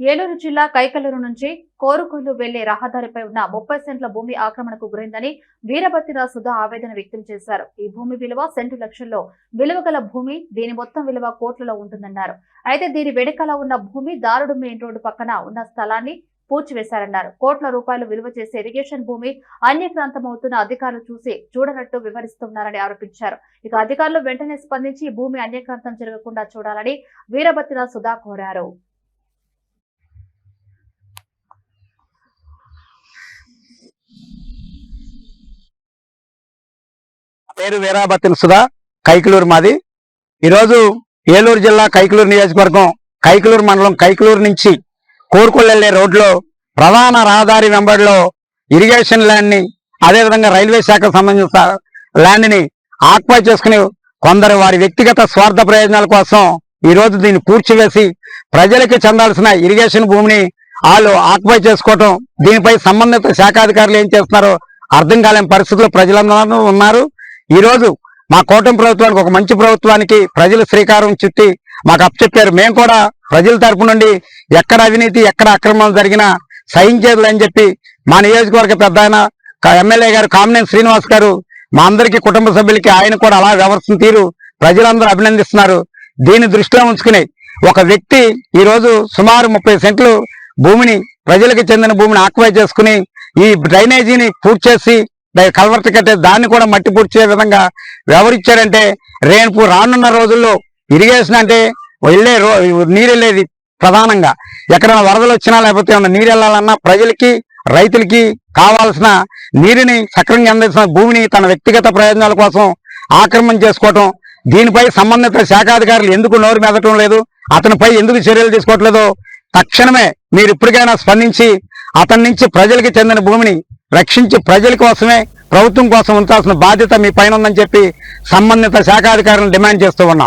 ఏలూరు జిల్లా కైకలూరు నుంచి కోరుకొల్లు వెళ్ళే రహదారిపై ఉన్న ముప్పై సెంట్ల భూమి ఆక్రమణకు గురైందని వీరభద్ర సుధా ఆవేదన వ్యక్తం చేశారు. ఈ భూమి విలువ సెంటు లక్షల్లో విలువ గల భూమి దీని మొత్తం విలువ కోట్లలో ఉంటుందన్నారు. అయితే దీని వెనకాల ఉన్న భూమి దారుడు మెయిన్ రోడ్డు పక్కన ఉన్న స్థలాన్ని పూడ్చివేశారన్నారు. కోట్ల రూపాయలు విలువ చేసే ఇరిగేషన్ భూమి అన్యక్రాంతమవుతున్న అధికారులు చూసి చూడనట్టు వివరిస్తున్నారని ఆరోపించారు. ఇక అధికారులు వెంటనే స్పందించి భూమి అన్యక్రాంతం జరగకుండా చూడాలని వీరభద్ర సుధా కోరారు. పేరు వీరాభత్తిన సుధా కైకలూరు మాది. ఈరోజు ఏలూరు జిల్లా కైకలూరు నియోజకవర్గం కైకలూరు మండలం కైకలూరు నుంచి కోరుకొల్లెళ్ళే రోడ్లో ప్రధాన రహదారి వెంబడిలో ఇరిగేషన్ ల్యాండ్ని అదేవిధంగా రైల్వే శాఖకు సంబంధించిన ల్యాండ్ని ఆక్పై చేసుకుని కొందరు వారి వ్యక్తిగత స్వార్థ ప్రయోజనాల కోసం ఈరోజు దీన్ని కూర్చివేసి ప్రజలకి చెందాల్సిన ఇరిగేషన్ భూమిని వాళ్ళు ఆక్యుపై చేసుకోవటం దీనిపై సంబంధిత శాఖాధికారులు ఏం చేస్తున్నారో అర్థం కాలేని పరిస్థితుల్లో ప్రజలందరూ ఉన్నారు. ఈరోజు మా కూటమి ప్రభుత్వానికి ఒక మంచి ప్రభుత్వానికి ప్రజలు శ్రీకారం చుట్టి మాకు అప్పచెప్పారు. మేము కూడా ప్రజల తరపు నుండి ఎక్కడ అవినీతి ఎక్కడ అక్రమాలు జరిగినా సహించేది అని చెప్పి మా నియోజకవర్గ పెద్ద ఎమ్మెల్యే గారు కామినేని శ్రీనివాస్ గారు మా అందరికీ కుటుంబ సభ్యులకి ఆయన కూడా అలా వ్యవస్థ తీరు ప్రజలందరూ అభినందిస్తున్నారు. దీన్ని దృష్టిలో ఉంచుకుని ఒక వ్యక్తి ఈరోజు సుమారు ముప్పై సెంట్లు భూమిని ప్రజలకు చెందిన భూమిని ఆక్వై చేసుకుని ఈ డ్రైనేజీని పూర్తి చేసి కల్వర్ట్ కట్టే దాన్ని కూడా మట్టి పూడ్చే విధంగా వ్యవహరించారంటే రేపు రానున్న రోజుల్లో ఇరిగేషన్ అంటే వెళ్ళే రో నీరు వెళ్ళేది ప్రధానంగా. ఎక్కడైనా వరదలు వచ్చినా లేకపోతే ఏమైనా నీరు వెళ్ళాలన్నా ప్రజలకి రైతులకి కావాల్సిన నీరుని సక్రమంగా అందించిన భూమిని తన వ్యక్తిగత ప్రయోజనాల కోసం ఆక్రమణ చేసుకోవటం దీనిపై సంబంధిత శాఖాధికారులు ఎందుకు నోరు మెదటం లేదు అతనిపై ఎందుకు చర్యలు తీసుకోవట్లేదో తక్షణమే మీరు ఇప్పటికైనా స్పందించి అతని నుంచి ప్రజలకి చెందిన భూమిని రక్షించి ప్రజల కోసమే ప్రభుత్వం కోసం ఉంచాల్సిన బాధ్యత మీ పైన ఉందని చెప్పి సంబంధిత శాఖాధికారులను డిమాండ్ చేస్తూ ఉన్నాం.